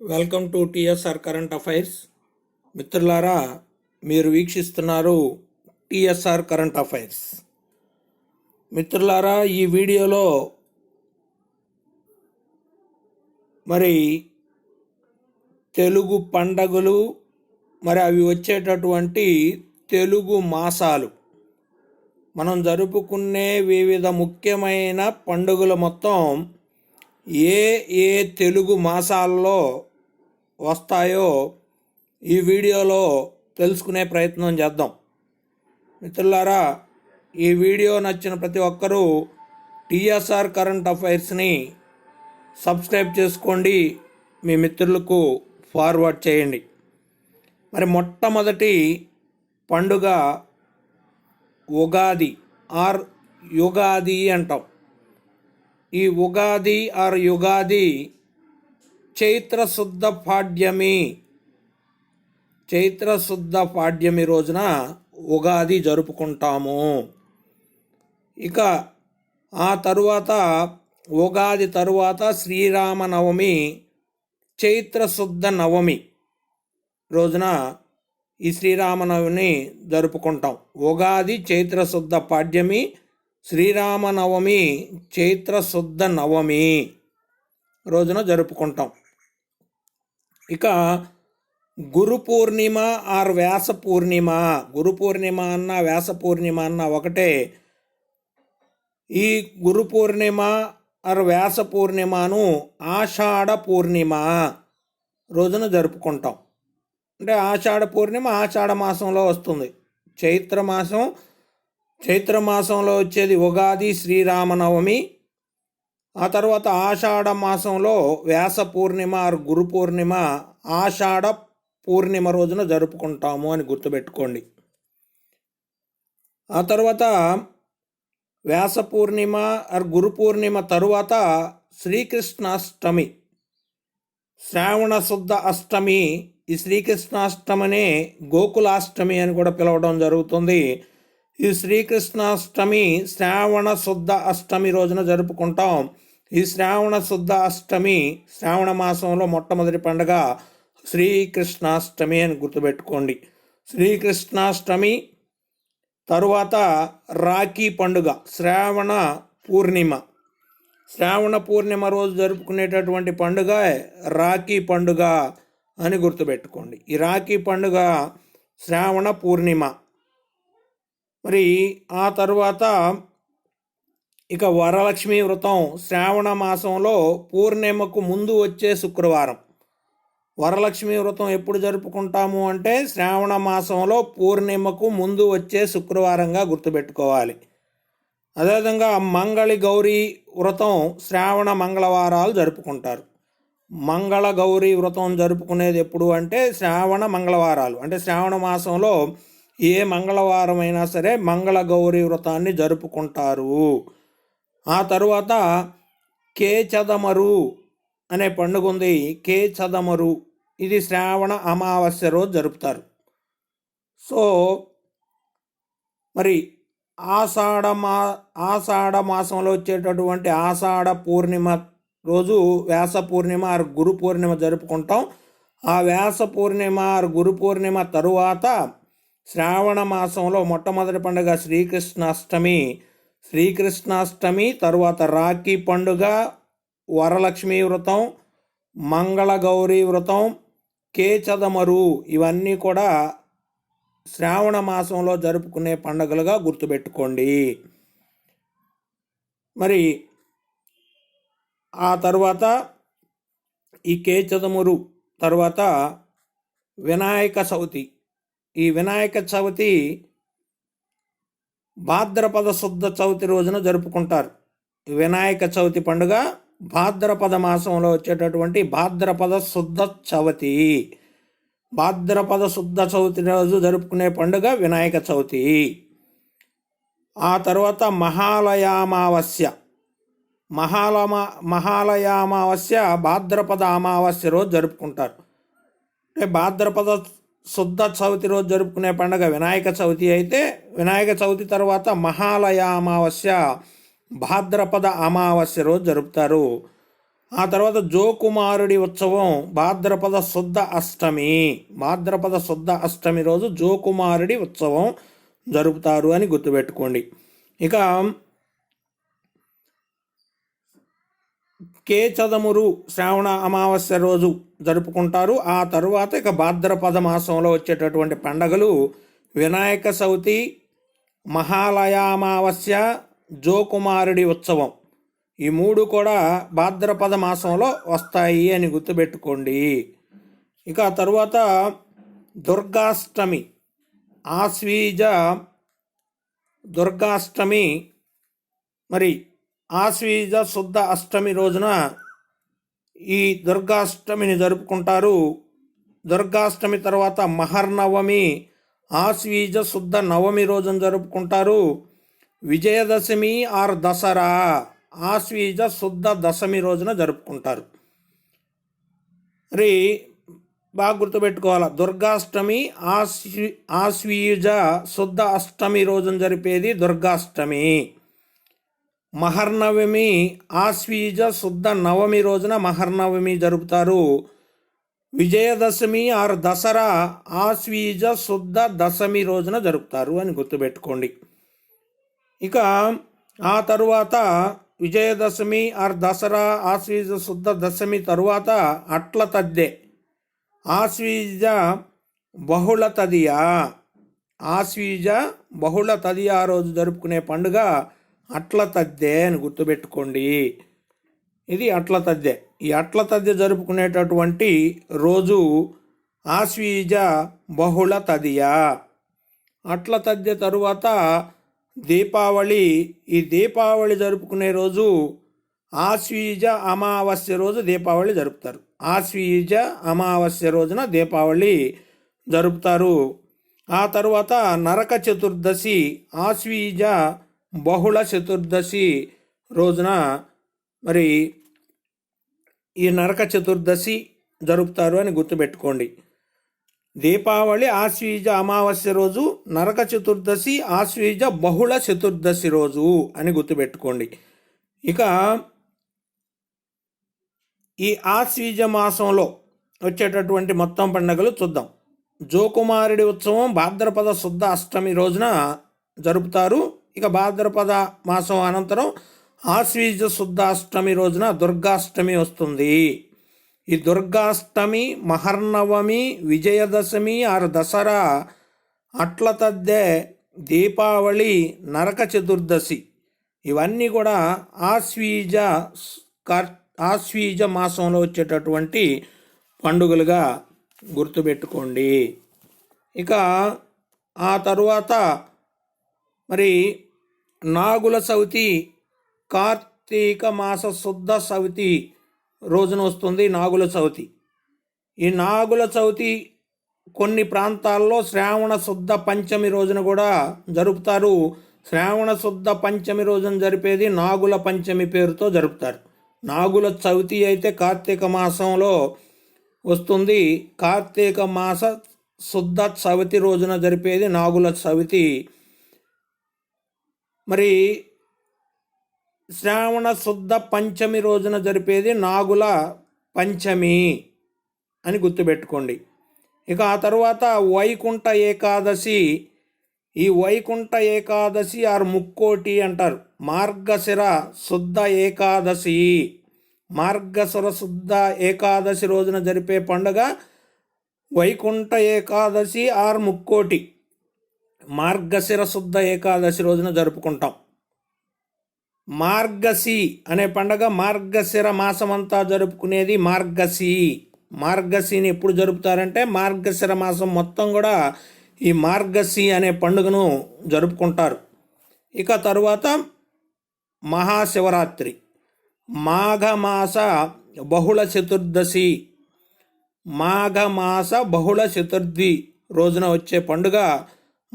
Welcome to TSR current affairs. మిత్రులారా మీరు వీక్షిస్తున్నారు TSR current affairs. మిత్రులారా ఈ వీడియోలో మరి తెలుగు పండగలు మరి అవి వచ్చేటటువంటి తెలుగు మాసాలు. మనం జరుపుకునే వివిధ ముఖ్యమైన పండుగలు మొత్తం ఏ ఏ తెలుగు మాసాల్లో వస్తాయో ఈ వీడియోలో తెలుసుకునే ప్రయత్నం చేద్దాం. మిత్రులారా ఈ వీడియో నచ్చిన ప్రతి ఒక్కరూ టీఎస్ఆర్ కరెంట్ అఫైర్స్ని సబ్స్క్రైబ్ చేసుకోండి. మీ మిత్రులకు ఫార్వర్డ్ చేయండి. మరి మొట్టమొదటి పండుగ ఉగాది ఆర్ యుగాది అంటాం. ఈ ఉగాది ఆర్ యుగాది చైత్రశుద్ధ పాడ్యమి. చైత్రశుద్ధ పాడ్యమి రోజున ఉగాది జరుపుకుంటాము. ఇక ఆ తరువాత ఉగాది తరువాత శ్రీరామనవమి చైత్రశుద్ధ నవమి రోజున ఈ శ్రీరామనవమిని జరుపుకుంటాం. ఉగాది చైత్రశుద్ధ పాడ్యమి శ్రీరామనవమి చైత్ర శుద్ధ నవమి రోజున జరుపుకుంటాం. ఇక గురు పూర్ణిమ ఆర్ వ్యాస పూర్ణిమ గురు పూర్ణిమ అన్న వ్యాస పూర్ణిమ అన్న ఒకటే. ఈ గురు పూర్ణిమ ఆర్ వ్యాస పూర్ణిమను ఆషాఢ పూర్ణిమ రోజున జరుపుకుంటాం. అంటే ఆషాఢ పూర్ణిమ ఆషాఢ మాసంలో వస్తుంది. చైత్ర మాసం చైత్ర మాసంలో వచ్చేది ఉగాది శ్రీరామనవమి. ఆ తర్వాత ఆషాఢ మాసంలో వ్యాస పూర్ణిమ ఆర్ గురు పూర్ణిమ ఆషాఢ పూర్ణిమ రోజున జరుపుకుంటాము అని గుర్తుపెట్టుకోండి. ఆ తర్వాత వ్యాస పూర్ణిమ ఆర్ గురు పూర్ణిమ తరువాత శ్రీకృష్ణాష్టమి. శ్రావణ శుద్ధ అష్టమి ఈ శ్రీకృష్ణాష్టమినే గోకులాష్టమి అని కూడా పిలవడం జరుగుతుంది. ఈ శ్రీకృష్ణాష్టమి శ్రావణ శుద్ధ అష్టమి రోజున జరుపుకుంటాం. ఈ శ్రావణ శుద్ధ అష్టమి శ్రావణ మాసంలో మొట్టమొదటి పండుగ శ్రీకృష్ణాష్టమి అని గుర్తుపెట్టుకోండి. శ్రీకృష్ణాష్టమి తరువాత రాఖీ పండుగ శ్రావణ పూర్ణిమ. శ్రావణ పూర్ణిమ రోజు జరుపుకునేటటువంటి పండుగ రాఖీ పండుగ అని గుర్తుపెట్టుకోండి. ఈ రాఖీ పండుగ శ్రావణ పూర్ణిమ. మరి ఆ తరువాత ఇక వరలక్ష్మి వ్రతం శ్రావణ మాసంలో పూర్ణిమకు ముందు వచ్చే శుక్రవారం. వరలక్ష్మి వ్రతం ఎప్పుడు జరుపుకుంటాము అంటే శ్రావణ మాసంలో పూర్ణిమకు ముందు వచ్చే శుక్రవారంగా గుర్తుపెట్టుకోవాలి. అదేవిధంగా మంగళి గౌరీ వ్రతం శ్రావణ మంగళవారాలు జరుపుకుంటారు. మంగళ గౌరీ వ్రతం జరుపుకునేది ఎప్పుడు అంటే శ్రావణ మంగళవారాలు. అంటే శ్రావణ మాసంలో ఏ మంగళవారం అయినా సరే మంగళ గౌరీ వ్రతాన్ని జరుపుకుంటారు. ఆ తరువాత కేచదమరు అనే పండుగ ఉంది. కేచదమరు. ఇది శ్రావణ అమావాస్య రోజు జరుపుతారు. సో మరి ఆషాఢ మా ఆషాఢ మాసంలో వచ్చేటటువంటి ఆషాఢ పూర్ణిమ రోజు వ్యాస పూర్ణిమ ఆరు గురు పూర్ణిమ జరుపుకుంటాం. ఆ వ్యాస పూర్ణిమ ఆరు గురు పూర్ణిమ తరువాత శ్రావణ మాసంలో మొట్టమొదటి పండుగ శ్రీకృష్ణాష్టమి. శ్రీకృష్ణాష్టమి తరువాత రాఖీ పండుగ వరలక్ష్మి వ్రతం మంగళగౌరీ వ్రతం కేచదమరు ఇవన్నీ కూడా శ్రావణ మాసంలో జరుపుకునే పండుగలుగా గుర్తుపెట్టుకోండి. మరి ఆ తర్వాత ఈ కేచదమురు తర్వాత వినాయక చవితి. ఈ వినాయక చవితి భాద్రపద శుద్ధ చవితి రోజున జరుపుకుంటారు. వినాయక చవితి పండుగ భాద్రపద మాసంలో వచ్చేటటువంటి భాద్రపద శుద్ధ చవితి. భాద్రపద శుద్ధ చవితి రోజు జరుపుకునే పండుగ వినాయక చవితి. ఆ తర్వాత మహాలయామావస్య. మహాలమ మహాలయామావస్య భాద్రపద అమావాస్య రోజు జరుపుకుంటారు. అంటే భాద్రపద శుద్ధ చవితి రోజు జరుపుకునే పండుగ వినాయక చవితి అయితే వినాయక చవితి తర్వాత మహాలయ అమావాస్య భాద్రపద అమావాస్య రోజు జరుపుతారు. ఆ తర్వాత జోకుమారుడి ఉత్సవం భాద్రపద శుద్ధ అష్టమి భాద్రపద శుద్ధ అష్టమి రోజు జోకుమారుడి ఉత్సవం జరుపుతారు అని గుర్తుపెట్టుకోండి. ఇక కే చదమురు శ్రావణ అమావాస్య రోజు జరుపుకుంటారు. ఆ తరువాత ఇక భాద్రపద మాసంలో వచ్చేటటువంటి పండగలు వినాయక చవితి మహాలయామావాస్య జోకుమారుడి ఉత్సవం. ఈ మూడు కూడా భాద్రపద మాసంలో వస్తాయి అని గుర్తుపెట్టుకోండి. ఇక ఆ తరువాత దుర్గాష్టమి ఆశ్వీజ దుర్గాష్టమి మరి ఆశ్వీజ శుద్ధ అష్టమి రోజున ఈ దుర్గాష్టమిని జరుపుకుంటారు. దుర్గాష్టమి తర్వాత మహర్నవమి ఆశ్వీజ శుద్ధ నవమి రోజున జరుపుకుంటారు. విజయదశమి ఆర్ దసరా ఆశ్వీజ శుద్ధ దశమి రోజున జరుపుకుంటారు. మరి బాగా గుర్తుపెట్టుకోవాలి. దుర్గాష్టమి ఆశ్వీ ఆశ్వీజ శుద్ధ అష్టమి రోజున జరిపేది దుర్గాష్టమి. మహర్నవమి ఆశ్వీజ శుద్ధ నవమి రోజున మహర్నవమి జరుపుతారు. విజయదశమి ఆర్ దసరా ఆశ్వీజ శుద్ధ దశమి రోజున జరుపుతారు అని గుర్తుపెట్టుకోండి. ఇక ఆ తరువాత విజయదశమి ఆర్ దసరా ఆశ్వీజ శుద్ధ దశమి తరువాత అట్ల తద్దే ఆశ్వీజ బహుళ తదియా ఆశ్వీజ బహుళ తదియా రోజు జరుపుకునే పండుగ అట్ల తద్దె అని గుర్తుపెట్టుకోండి. ఇది అట్ల తద్దె. ఈ అట్ల తద్దె జరుపుకునేటటువంటి రోజు ఆశ్వీజ బహుళ తదియా. అట్ల తద్దె తరువాత దీపావళి. ఈ దీపావళి జరుపుకునే రోజు ఆశ్వీజ అమావాస్య రోజు దీపావళి జరుపుతారు. ఆశ్వీజ అమావాస్య రోజున దీపావళి జరుపుతారు. ఆ తరువాత నరక చతుర్దశి ఆశ్వీజ బహుళ చతుర్దశి రోజున మరి ఈ నరక చతుర్దశి జరుపుతారు అని గుర్తుపెట్టుకోండి. దీపావళి ఆశ్వీజ అమావాస్య రోజు నరక చతుర్దశి ఆశ్వీజ బహుళ చతుర్దశి రోజు అని గుర్తుపెట్టుకోండి. ఇక ఈ ఆశ్వీజ మాసంలో వచ్చేటటువంటి మొత్తం పండుగలు చూద్దాం. జోకుమారుడి ఉత్సవం భాద్రపద శుద్ధ అష్టమి రోజున జరుపుతారు. ఇక భాద్రపద మాసం అనంతరం ఆశ్వీజ శుద్ధ అష్టమి రోజున దుర్గాష్టమి వస్తుంది. ఈ దుర్గాష్టమి మహర్నవమి విజయదశమి ఆరు దసరా అట్ల తద్దె దీపావళి నరక చతుర్దశి ఇవన్నీ కూడా ఆశ్వీజ ఆశ్వీజ మాసంలో వచ్చేటటువంటి పండుగలుగా గుర్తుపెట్టుకోండి. ఇక ఆ తరువాత మరి నాగుల చవితి కార్తీక మాస శుద్ధ సవితి రోజున వస్తుంది నాగుల చవితి ఈ నాగుల చవితి కొన్ని ప్రాంతాల్లో శ్రావణ శుద్ధ పంచమి రోజున కూడా జరుపుతారు. శ్రావణ శుద్ధ పంచమి రోజున జరిపేది నాగుల పంచమి పేరుతో జరుపుతారు. నాగుల చవితి అయితే కార్తీక మాసంలో వస్తుంది. కార్తీక మాస శుద్ధ చవితి రోజున జరిపేది నాగుల చవితి మరి శ్రావణ శుద్ధ పంచమి రోజున జరిపేది నాగుల పంచమి అని గుర్తుపెట్టుకోండి. ఇక ఆ తర్వాత వైకుంఠ ఏకాదశి ఈ వైకుంఠ ఏకాదశి ఆర్ ముక్కోటి అంటారు. మార్గశిర శుద్ధ ఏకాదశి. మార్గశిర శుద్ధ ఏకాదశి రోజున జరిపే పండుగ వైకుంఠ ఏకాదశి ఆర్ ముక్కోటి. మార్గశిర శుద్ధ ఏకాదశి రోజున జరుపుకుంటాం. మార్గశి అనే పండగ మార్గశిర మాసమంతా జరుపుకునేది మార్గశి. మార్గశిని ఎప్పుడు జరుపుతారంటే మార్గశిర మాసం మొత్తం కూడా ఈ మార్గశి అనే పండుగను జరుపుకుంటారు. ఇక తరువాత మహాశివరాత్రి. మాఘమాస బహుళ చతుర్దశి. మాఘమాస బహుళ చతుర్థి రోజున వచ్చే పండుగ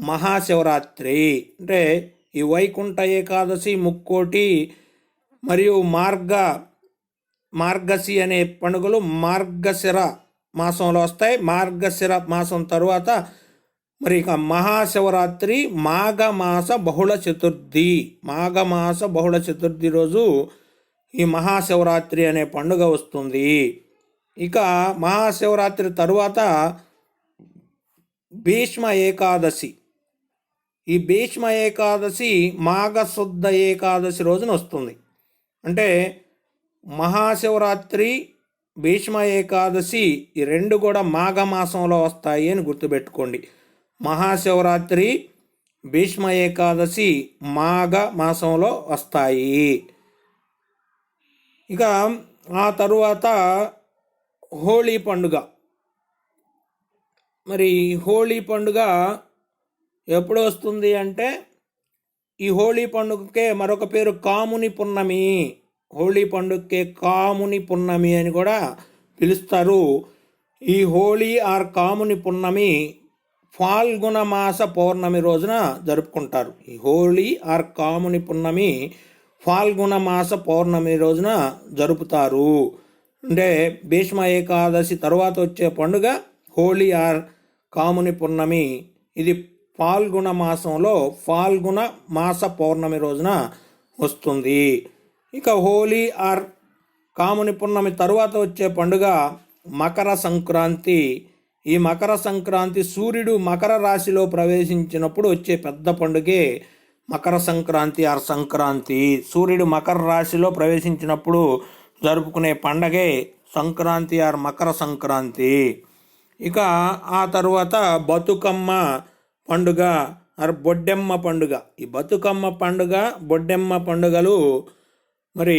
మహాశివరాత్రి అంటే ఈ వైకుంఠ ఏకాదశి ముక్కోటి మరియు మార్గ మార్గశి అనే పండుగలు మార్గశిర మాసంలో వస్తాయి. మార్గశిర మాసం తరువాత మరి ఇక మహాశివరాత్రి మాఘమాస బహుళ చతుర్థి. మాఘమాస బహుళ చతుర్థి రోజు ఈ మహాశివరాత్రి అనే పండుగ వస్తుంది. ఇక మహాశివరాత్రి తరువాత భీష్మ ఏకాదశి. ఈ భీష్మ ఏకాదశి మాఘశుద్ధ ఏకాదశి రోజున వస్తుంది. అంటే మహాశివరాత్రి భీష్మ ఏకాదశి ఈ రెండు కూడా మాఘమాసంలో వస్తాయి అని గుర్తుపెట్టుకోండి. మహాశివరాత్రి భీష్మ ఏకాదశి మాఘ మాసంలో వస్తాయి. ఇక ఆ తరువాత హోళీ పండుగ. మరి హోళీ పండుగ ఎప్పుడు వస్తుంది అంటే ఈ హోళీ పండుగకే మరొక పేరు కాముని పున్నమి. హోళీ పండుగకే కాముని పున్నమి అని కూడా పిలుస్తారు. ఈ హోళీ ఆర్ కాముని పున్నమి ఫాల్గుణ మాస పౌర్ణమి రోజున జరుపుకుంటారు. ఈ హోళీ ఆర్ కాముని పున్నమి ఫాల్గుణ మాస పౌర్ణమి రోజున జరుపుతారు. అంటే భీష్మ ఏకాదశి తర్వాత వచ్చే పండుగ హోళీ ఆర్ కాముని పున్నమి. ఇది ఫాల్గుణ మాసంలో ఫాల్గుణ మాస పౌర్ణమి రోజున వస్తుంది. ఇక హోలీ ఆర్ కాముని పున్నమి తరువాత వచ్చే పండుగ మకర సంక్రాంతి. ఈ మకర సంక్రాంతి సూర్యుడు మకర రాశిలో ప్రవేశించినప్పుడు వచ్చే పెద్ద పండుగే మకర సంక్రాంతి ఆర్ సంక్రాంతి. సూర్యుడు మకర రాశిలో ప్రవేశించినప్పుడు జరుపుకునే పండగే సంక్రాంతి ఆర్ మకర సంక్రాంతి. ఇక ఆ తరువాత బతుకమ్మ పండుగ ఆర్ బొడ్డెమ్మ పండుగ. ఈ బతుకమ్మ పండుగ బొడ్డెమ్మ పండుగలు మరి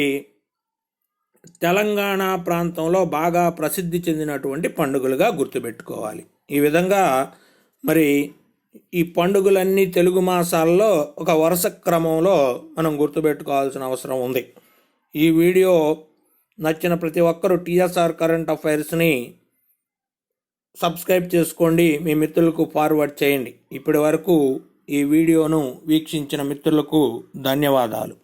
తెలంగాణ ప్రాంతంలో బాగా ప్రసిద్ధి చెందినటువంటి పండుగలుగా గుర్తుపెట్టుకోవాలి. ఈ విధంగా మరి ఈ పండుగలన్నీ తెలుగు మాసాల్లో ఒక వరుస క్రమంలో మనం గుర్తుపెట్టుకోవాల్సిన అవసరం ఉంది. ఈ వీడియో నచ్చిన ప్రతి ఒక్కరూ టీఎస్ఆర్ కరెంట్ అఫైర్స్ని సబ్స్క్రైబ్ చేసుకోండి. మీ మిత్రులకు ఫార్వర్డ్ చేయండి. ఇప్పటి వరకు ఈ వీడియోను వీక్షించిన మిత్రులకు ధన్యవాదాలు.